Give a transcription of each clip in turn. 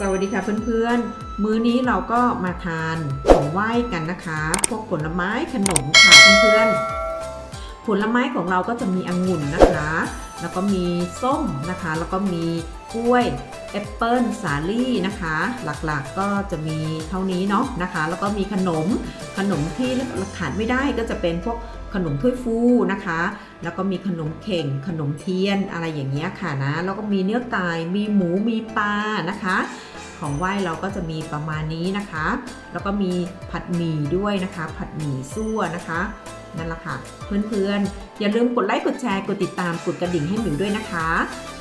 สวัสดีค่ะเพื่อนๆ มื้อนี้เราก็มาทานของไหว้กันนะคะ พวกผลไม้ขนมค่ะเพื่อนๆ ผลไม้ของเราก็จะมีองุ่นนะคะ แล้วก็มีส้มนะคะ แล้วก็มีกล้วยแอปเปิลสาลี่นะคะ หลักๆก็จะมีเท่านี้เนาะนะคะ แล้วก็มีขนมขนมที่ขาดไม่ได้ก็จะเป็นพวก ขนมถ้วยฟูนะคะ แล้วก็มีขนมเข่ง ขนมเทียนอะไรอย่างเงี้ยค่ะนะ แล้วก็มีเนื้อไก่มีหมูมีปลานะคะ ของไหว้เราก็จะมีประมาณนี้นะคะ แล้วก็มีผัดหมี่ด้วยนะคะ ผัดหมี่ซั่วนะคะนั่นแหละค่ะ เพื่อนๆ อย่าลืมกดไลค์กดแชร์กดติดตามกดกระดิ่งให้หมิวด้วยนะคะ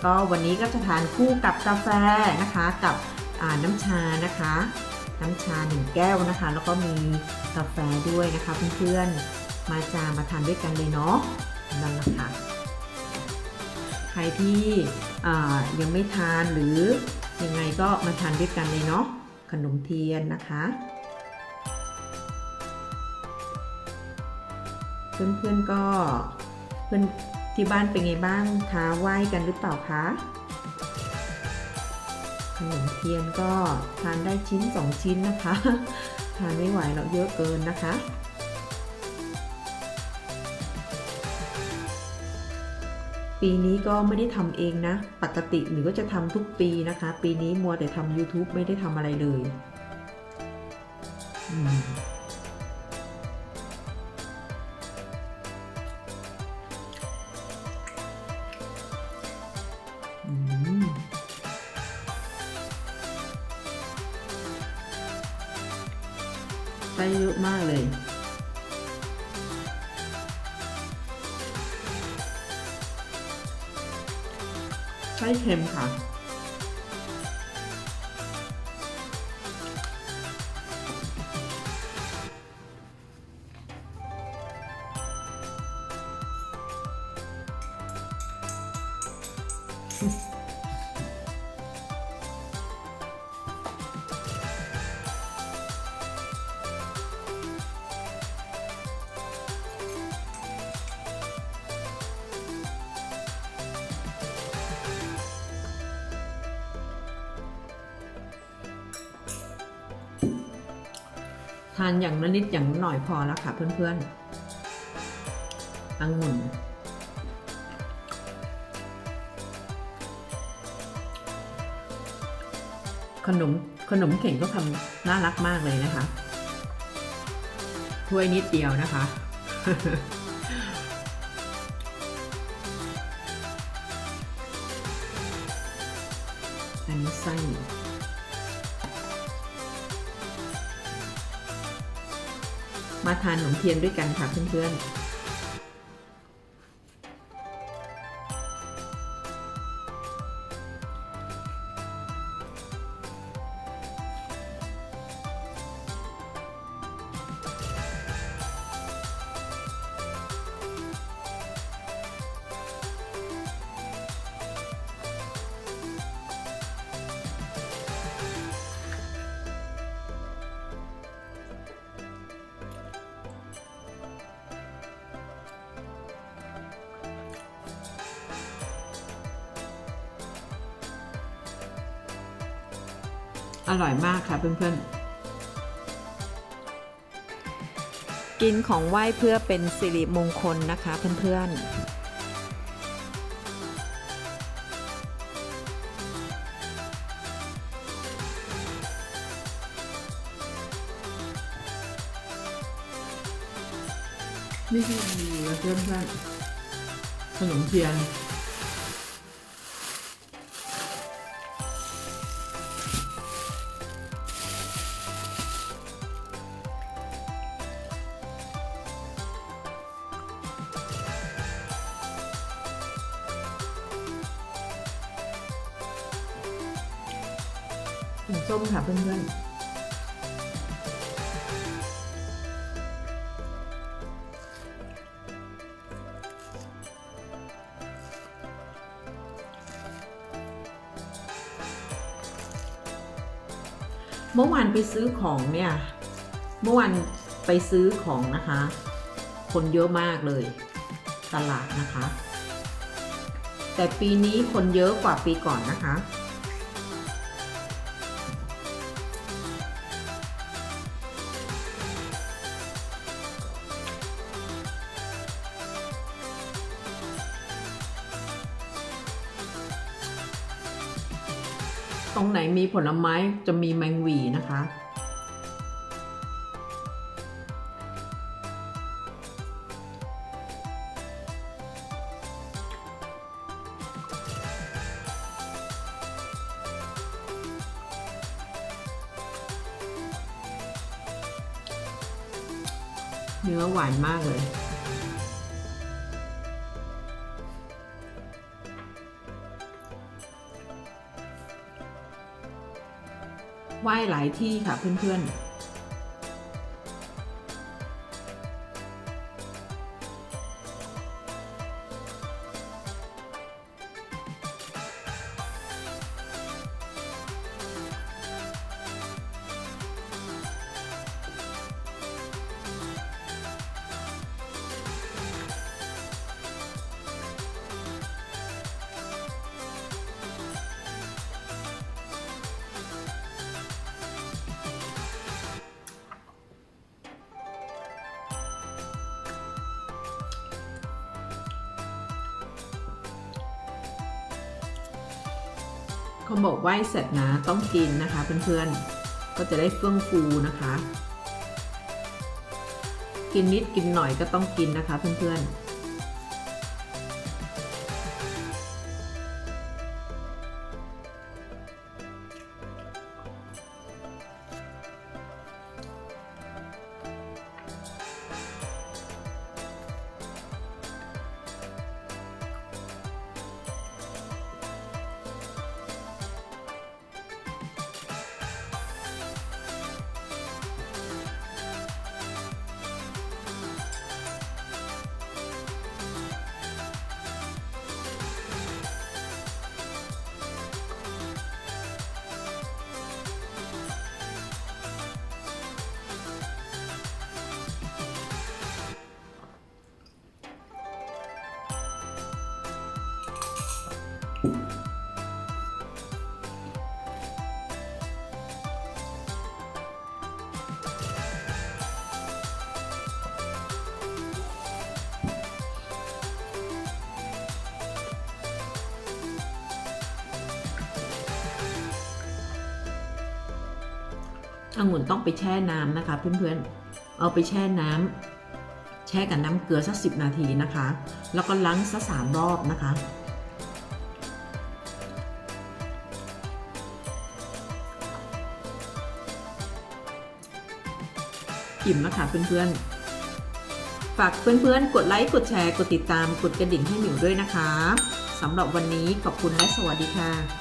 ก็วันนี้ก็จะทานคู่กับกาแฟนะคะ กับน้ำชานะคะ น้ำชาหนึ่งแก้วนะคะ แล้วก็มีกาแฟด้วยนะคะเพื่อนๆ มาจามาทานด้วยกันเลยเนาะนั่นแหละค่ะใครที่ยังไม่ทานหรือยังไงก็มาทานด้วยกันเลยเนาะขนมเทียนนะคะเพื่อนๆก็เพื่อนที่บ้านเป็นไงบ้างคะไหว้กันหรือเปล่าคะขนมเทียนก็ทานได้ชิ้นสองชิ้นนะคะ ทานไม่ไหวหรอกเยอะเกินนะคะ ปีนี้ก็ไม่ได้ทำเองนะ ปกติหรือก็จะทำทุกปีนะคะ ปีนี้มัวแต่ทำ YouTube ไม่ได้ทำอะไรเลยไส้เยอะมากเลย ไส้เค็มค่ะทานอย่างละนิดอย่างหน่อยพอแล้วค่ะเพื่อนๆองุ่นขนมขนมเข่งก็ทำน่ารักมากเลยนะคะ ถ้วยนิดเดียวนะคะ อันนี้ไส้ ทานขนมเทียนด้วยกันค่ะเพื่อนๆ อร่อยมากค่ะเพื่อนๆ กินของไหว้เพื่อเป็นสิริมงคลนะคะเพื่อนๆนี่คือมีเพื่อนเพื่อนๆขนมเทียน งส้มค่ะเพื่อนๆเมื่อวานไปซื้อของเนี่ย เมื่อวานไปซื้อของนะคะ คนเยอะมากเลย ตลาดนะคะ แต่ปีนี้คนเยอะกว่าปีก่อนนะคะ ตรงไหนมีผลไม้จะมีแมงวีนะคะ เนื้อหวานมากเลย ไหว้หลายที่ค่ะเพื่อนๆ เขาบอกไหว้เสร็จนะต้องกินนะคะ เพื่อนๆ ก็จะได้เฟื่องฟูนะคะ กินนิดกินหน่อยก็ต้องกินนะคะ เพื่อนๆ องุ่นต้องไปแช่น้ำนะคะ เพื่อนๆ เอาไปแช่น้ำแช่กับน้ำเกลือสักสินาทีนะคะ แล้วก็ล้างสักสามรอบนะคะอิ่มแล้วค่ะเพื่อนๆ ฝากเพื่อนๆ กดไลค์ กดแชร์ กดติดตาม กดกระดิ่งให้หมิวด้วยนะคะ สำหรับวันนี้ขอบคุณและสวัสดีค่ะ